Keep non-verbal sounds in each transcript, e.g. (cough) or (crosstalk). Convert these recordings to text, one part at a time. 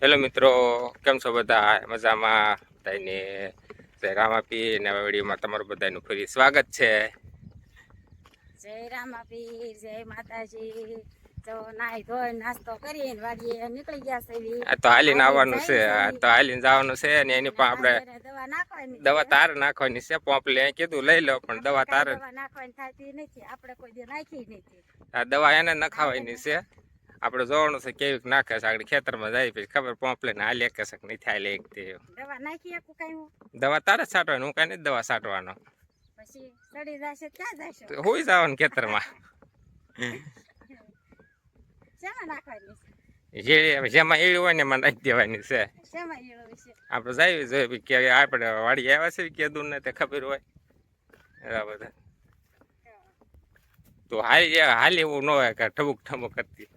Hello મિત્રો કેમ છો બધા? મજામાં? બધાને જય રામાપી નવા વિડીયોમાં તમારું બધાનું ફરી સ્વાગત છે. જય આપી જય માતાજી. જો નાઈ ધોઈ નાસ્તો કરીને વાડીએ નીકળી ગયા છે આ તો હાલીને આવવાનું છે આ તો હાલીને જવાનું છે અને એની પણ આપણે દવા નાખવાની દવા તારે નાખવાની છે પોંપલે લે કીધું લઈ લો પણ દવા તારે નાખવાની થતી નથી આપણે કોઈ દી નાખી નથી. આ દવા એને નખાવાની છે. આપણે જોવાનું છે કેવી નાખે છે. આગળ ખેતરમાં જાય પછી ખબર પોંપલે ને હાલે કે છે નહીં થાય લેક તે. દવા નાખી શકું કઈ દવા તારે જ છાંટવાની હું કાંઈ નહીં દવા છાંટવાનો પછી સડી જશે ક્યાં જશો? હોઈ જવાનું ખેતરમાં. શેમાં નાખવાની જેમાં એળી હોય ને એમાં નાખી દેવાની છે. આપણે જઈએ જોઈએ કે આપણે વાડી આવ્યા છે કે દૂર ને તે ખબર હોય. બધા. તો હાલી હાલી એવું ન હોય કે ઠબુક ઠમુક કરતી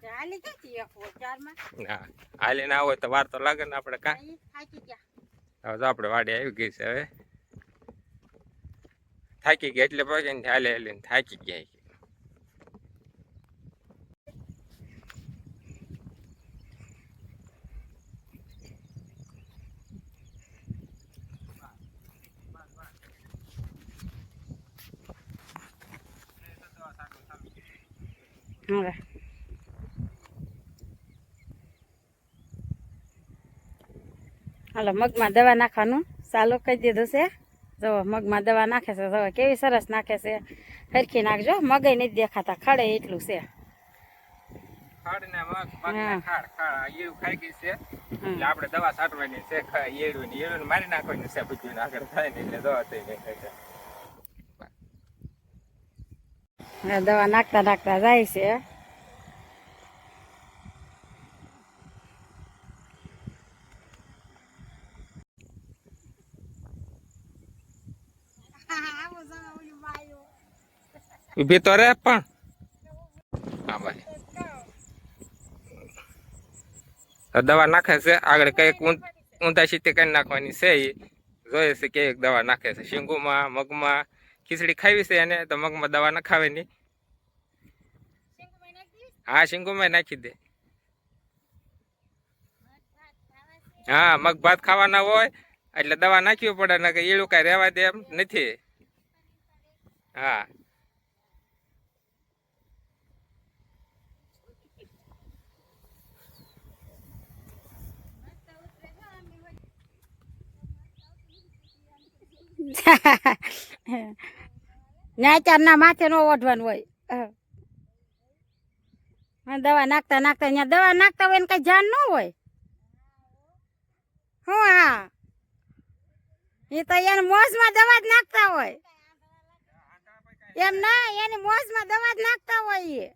ના હાલી ના હોય તો વાર તો લાગે ને આપણે કાં તો આપણે વાડી આવી ગઈ છે હવે. થાકી ગયા એટલે પગે હાલે હાલીને થાકી ગયા હવે હાલો મગમાં દવા નાખવાનું. ચાલુ કહી દીધું છે. જો મગમાં દવા નાખે છે. જો કેવી સરસ નાખે છે. હરખી નાખજો. મગય નથી દેખાતા. ખડે એટલું છે. મગ મગ. આપણે દવા છાંટવાની છે. મારી નાખવાની છે. બધું આગળ થાય ને એટલે દવા થઈ ગઈ છે હવે દવા નાખતા નાખતા જાય છે. ઊભી તો રે પણ. દવા નાખે છે. આગળ કંઈક ઊંધા સીતે કઈ નાખવાની છે એ જોઈએ છે કે દવા નાખે છે. શીંગુમાં, મગમાં ખીચડી ખાવી છે એને તો મગમાં દવા નખાવે નહીં હા શીંગુમાં નાખી દે. હા, મગ ભાત ખાવાના હોય, એટલે દવા નાખવી પડે ને કે એળું કાંઈ રહેવા દે એમ નથી. હા. (laughs) ન્યાચારના માથે નો ઓઢવાનું હોય. દવા નાખતા નાખતા અહીંયા દવા નાખતા હોય ને કઈ જાન ન હોય. હું હા. એ તો એને મોજમાં દવા જ નાખતા હોય. એમ ના એની મોજમાં દવા જ નાખતા હોય એ.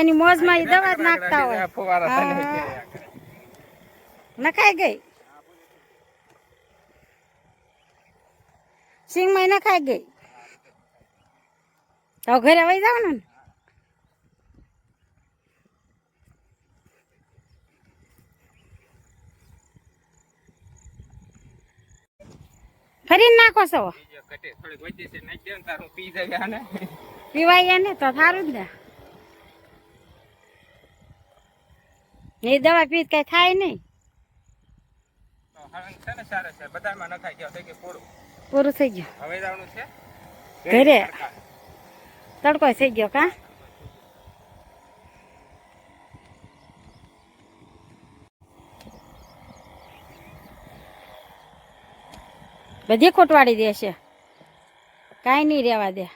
એની મોજમાં એ દવા જ નાખતા હોય. નખાઈ ગઈ. સિંગમાં નખાઈ ગઈ. તો ઘરે વહી જવાનું ને? ફરીને નાખો છો? પી પીવાય ને તો સારું જ ને. એ દવા પીત કઈ થાય નહીં. છે ને સારા છે બધામાં નખાઈ ગયો થઈ ગયું પૂરું. પૂરું થઈ ગયું. હવે જવાનું છે ઘરે. તડકો થઈ ગયો કા? બધી ખોટવાડી દેશે કાંઈ નહીં રહેવા દે.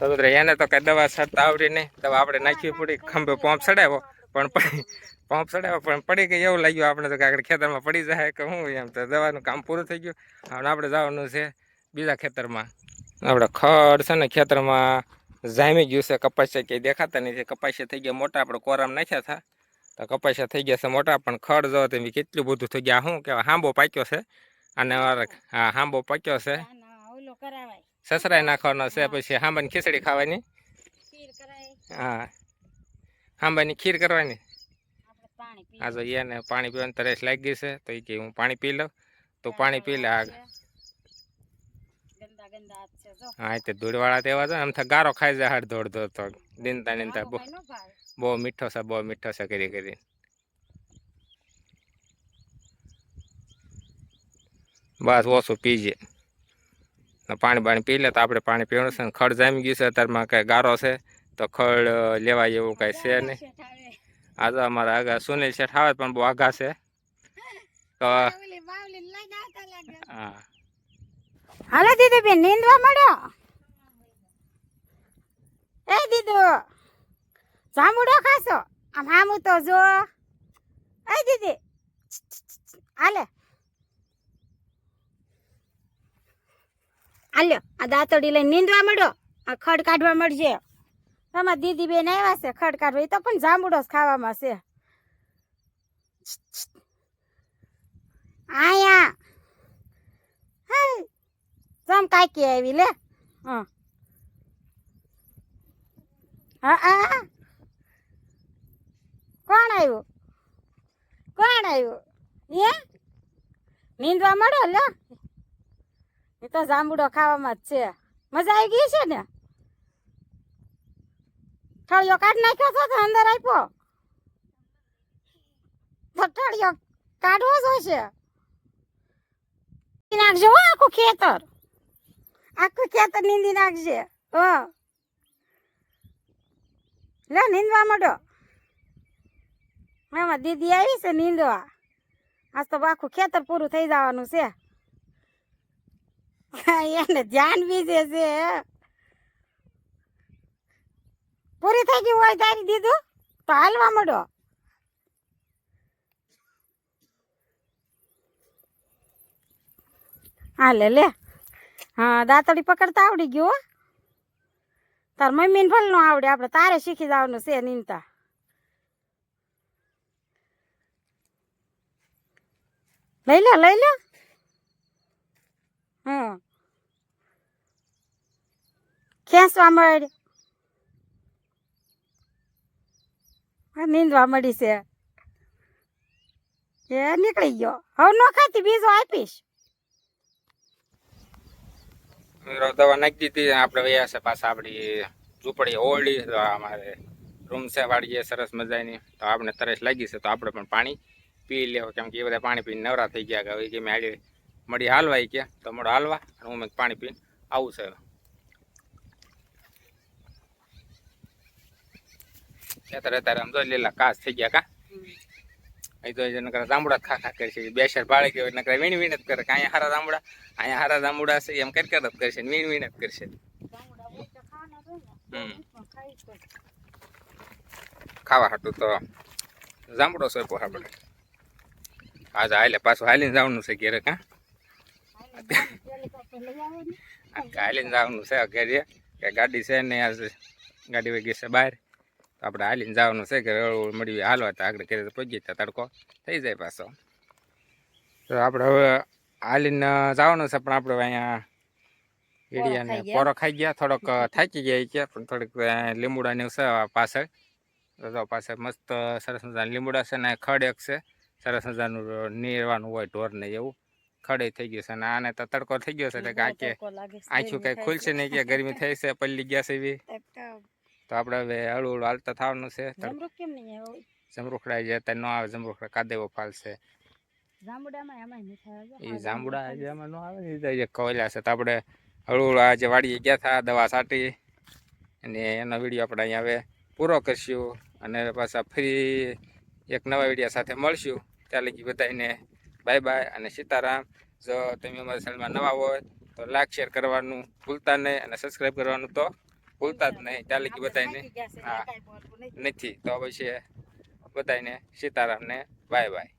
તો એને તો કઈ દવા છાંટતા આવડી નહીં. દવા આપણે નાખવી પડી ખંભે પંપ ચડાવ્યો. પણ પંપ ચડાવ્યો પણ પડી ગઈ એવું લાગ્યું આપણે તો કે આગળ ખેતરમાં પડી જાય કે હું એમ તો દવાનું કામ પૂરું થઈ ગયું. હવે આપણે જવાનું છે બીજા ખેતરમાં. આપણે ખડ છે ને ખેતરમાં જામી ગયું છે કપાસિયા ક્યાંય દેખાતા નથી. કપાસિયા થઈ ગયા મોટા આપણે કોરામ નાખ્યા હતા. તો કપાસિયા થઈ ગયા છે મોટા પણ ખડ જો તમે કેટલું બધું થઈ ગયા શું કહેવાય હાંબો પાક્યો છે. અને હા હાંબો પાક્યો છે. સસરાય નાખવાનો છે પછી હાંબાની ખીચડી ખાવાની. હા. હાંબાની ખીર કરવાની. આ જો એને પાણી પીવાની તરસ લાગી ગઈ છે તો એ કે હું પાણી પી લઉં. તો પાણી પી લે આગળ હા એ તે ધૂળવાળા તેવા છે આમ તો ગારો ખાઈ જાય હાડ ધોડ ધોડ તો. દિનતા નિંતા બહુ. બહુ મીઠો છે બહુ મીઠો છે કરી કરી. બસ ઓછું પીજે. પાણી પાણી પી લે તો આપણે પાણી પીવાનું છે ને ખડ જામી ગયું છે અત્યારમાં કાંઈ ગારો છે તો ખડ લેવાય એવું કાંઈ છે નહીં. આ તો અમારા આગા સુનિલ શેઠ આવે પણ બહુ આઘા છે. તો. હા. હાલો દીદી બેન નીંદવા મળ્યો એ દીદુ જાંબુડો ખાશો? આમ હામું તો જો. એ દીદી હાલે. હાલ્યો આ દાંતડી લઈને નીંદવા મળ્યો આ ખડ કાઢવા મળશે તમારા દીદી બેન આવ્યા છે ખડ એ તો પણ જાંબુડો જ ખાવામાં છે. આયા. જમ કાકી આવી લે. હા. હા કોણ આવ્યું? કોણ આવ્યું? એ નીંદવા મળ્યો લે. એ તો જાંબુડો ખાવામાં જ છે. મજા આવી ગઈ છે ને? ઠળિયો કાઢી નાખ્યો તો અંદર આપ્યો. થળિયો કાઢવો જ હશે નાખજો આખું ખેતર. આખું ખેતર નીંદી નાખજે. હ. લે નીંદવા માંડો. એમાં દીદી આવી છે નીંદવા. આજ તો આખું ખેતર પૂરું થઈ જવાનું છે. એને ધ્યાન બીજે છે. પૂરી થઈ ગઈ હોય તારી દીધું? તો હાલવા મળો હાલે લે. હા, દાંતડી પકડતા આવડી ગયું તાર મમ્મીને ભલે નો આવડે. આપણે તારે શીખી જવાનું છે નીંદતા લઈ લે લઈ લે. હા ખેંચવા મળ નીંદવા મળી છે એ નીકળી ગયો હવે નો ખાતી બીજો આપીશ મિત્રો દવા નાખી દીધી આપણે વયા છે પાછા આપણી ઝૂંપડી ઓરડી તો અમારે રૂમ છે વાડીએ સરસ મજાની તો આપણે તરસ લાગી છે તો આપણે પણ પાણી પી લેવું કેમ કે એ બધા પાણી પીને નવરા થઈ ગયા કે હવે કે મેં હાલી મળી હાલવાય કે તો મળો હાલવા અને હું મેં પાણી પીને આવું છે અત્યારે અત્યારે આમ જો લીલા કાચ થઈ ગયા કા? અહીં તો નકર જાંબુડા ખા ખા કરશે બે શેર ભાડે કે નકર વીણ વીણ જ કરે. કે અહીંયા હારા જાંબુડા અહીંયા હારા જાંબુડા છે એમ કરી કરત કરશે વીણ વીણ જ કરશે હમ. ખાવા હતું તો જાંબુડો સોંપ્યો આપણે. આજે હાલે પાછું હાલીને જવાનું છે ઘેરે કાં? હાલીને જવાનું છે ઘેરે. કે ગાડી છે ને આજે ગાડી વગી છે બહાર. આપણે હાલીને જવાનું છે કે રળવું મળી હાલવા તો આગળ ઘરે પહોંચી જતા તડકો થઈ જાય પાછો. તો આપણે હવે હાલીને જવાનું છે પણ આપણે અહીંયા એડિયાને. પોરો ખાઈ ગયા થોડોક થાકી ગયા છે પણ થોડીક લીંબુડા ને છે પાછળ. તો પાછળ મસ્ત સરસ મજાના લીંબુડા છે ને ખડ એક છે. સરસ મજાનું નીરવાનું હોય ઢોરને એવું. ખડે થઈ ગયું છે અને આને તો તડકો થઈ ગયો છે એટલે કે આંખે આંખ્યું કઈ ખુલશે નહીં કે ગરમી થઈ છે પલ્લી ગયા છે એવી. (laughs) તો આપણે હવે હળવું હળવું હાલતા થવાનું છે? જમરૂખડા જે અત્યારે ન આવે જમરૂખડા કાદેવો ફાલશે. એ જાંબુડા જે એમાં ન આવે ને એ તો જે કોયલા છે. તો આપણે હળવું આજે વાડીએ ગયા હતા દવા છાંટી. અને એનો વીડિયો આપણે અહીંયા હવે પૂરો કરશું. અને પાછા ફરી એક નવા વીડિયો સાથે મળશું. ત્યાં લગી બધાને બાય બાય અને સીતારામ. જો તમે અમારી ચેનલમાં નવા હોય તો લાઈક શેર કરવાનું ભૂલતા નહીં અને સબસ્ક્રાઈબ કરવાનું તો ભૂલતા જ નહીં ચાલે કે બધાને થાકી હા. નથી. નથી તો પછી બધાને સીતારામને બાય બાય